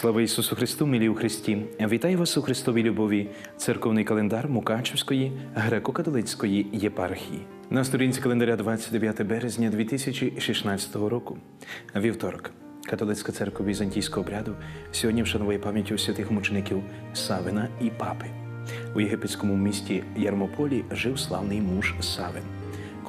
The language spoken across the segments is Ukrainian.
Слава Ісусу Христу, милі у Христі! Вітаю вас у Христовій любові, церковний календар Мукачевської греко-католицької єпархії. На сторінці календаря 29 березня 2016 року. Вівторок. Католицька церква візантійського обряду сьогодні вшановує пам'ять у святих мучеників Савина і Папи. У єгипетському місті Ярмополі жив славний муж Савин.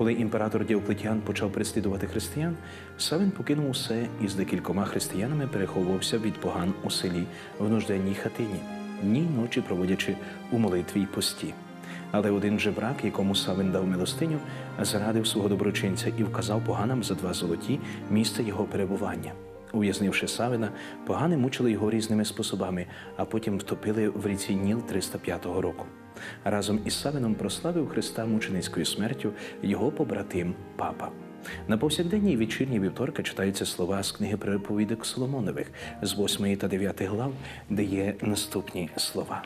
Коли імператор Діоклетіан почав переслідувати християн, Савин покинув усе і з декількома християнами переховувався від поган у селі в нужденній хатині, дні й ночі проводячи у молитві й пості. Але один жебрак, якому Савин дав милостиню, зрадив свого доброчинця і вказав поганам за два золоті місце його перебування. Ув'язнивши Савина, погани мучили його різними способами, а потім втопили в ріці Ніл 305 року. Разом із Савином прославив Христа мученицькою смертю його побратим Папа. На повсякденній вечірній вівторка читаються слова з книги приповідок Соломонових з 8 та 9 глав, де є наступні слова.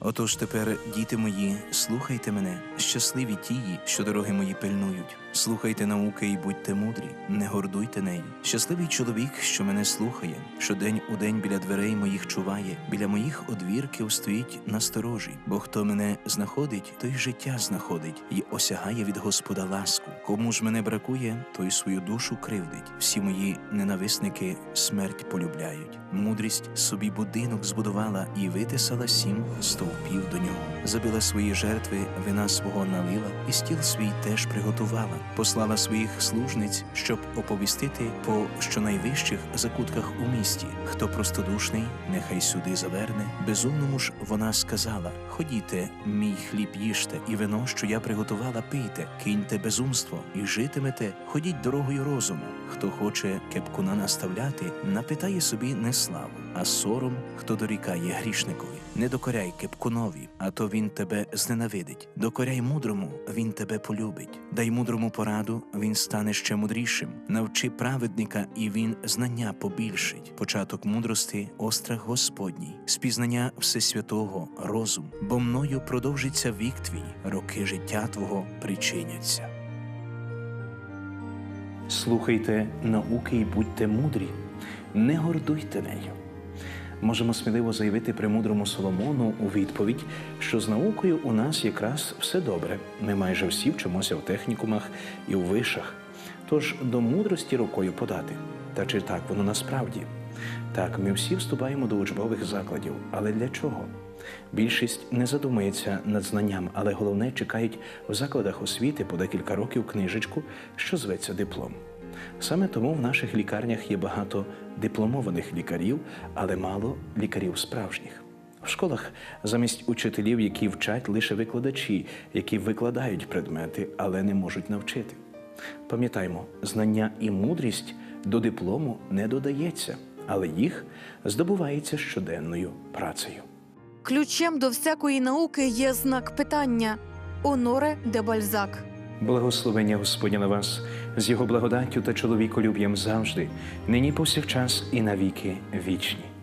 Отож тепер, діти мої, слухайте мене, щасливі тії, що дороги мої пильнують. Слухайте науки і будьте мудрі, не гордуйте нею. Щасливий чоловік, що мене слухає, що день у день біля дверей моїх чуває, біля моїх одвірків стоїть насторожі. Бо хто мене знаходить, той життя знаходить і осягає від Господа ласку. Кому ж мене бракує, той свою душу кривдить. Всі мої ненависники смерть полюбляють. Мудрість собі будинок збудувала і витисала сім стовпів до нього. Забила свої жертви, вина свого налила, і стіл свій теж приготувала. Послала своїх служниць, щоб оповістити по щонайвищих закутках у місті. Хто простодушний, нехай сюди заверне. Безумному ж вона сказала: Ходіте, мій хліб їжте, і вино, що я приготувала, пийте, киньте безумство і житимете, ходіть дорогою розуму. Хто хоче кепкуна наставляти, напитає собі не славу, а сором, хто дорікає грішникові. Не докоряй кепкунові, а то він тебе зненавидить. Докоряй мудрому, він тебе полюбить. Дай мудрому пораду, він стане ще мудрішим. Навчи праведника, і він знання побільшить. Початок мудрости острах Господній, спізнання Всесвятого, розум, бо мною продовжиться вік твій, роки життя твого причиняться. Слухайте науки і будьте мудрі, не гордуйте нею. Можемо сміливо заявити премудрому Соломону у відповідь, що з наукою у нас якраз все добре. Ми майже всі вчимося в технікумах і у вишах. Тож до мудрості рукою подати. Та чи так воно насправді? Так, ми всі вступаємо до учбових закладів, але для чого? Більшість не задумується над знанням, але головне чекають в закладах освіти по декілька років книжечку, що зветься диплом. Саме тому в наших лікарнях є багато дипломованих лікарів, але мало лікарів справжніх. В школах замість учителів, які вчать лише викладачі, які викладають предмети, але не можуть навчити. Пам'ятаймо, знання і мудрість до диплому не додається, але їх здобувається щоденною працею. Ключем до всякої науки є знак питання Оноре де Бальзак. Благословення Господня на вас з його благодаттю та чоловіколюб'ям завжди, нині повсякчас і навіки вічні.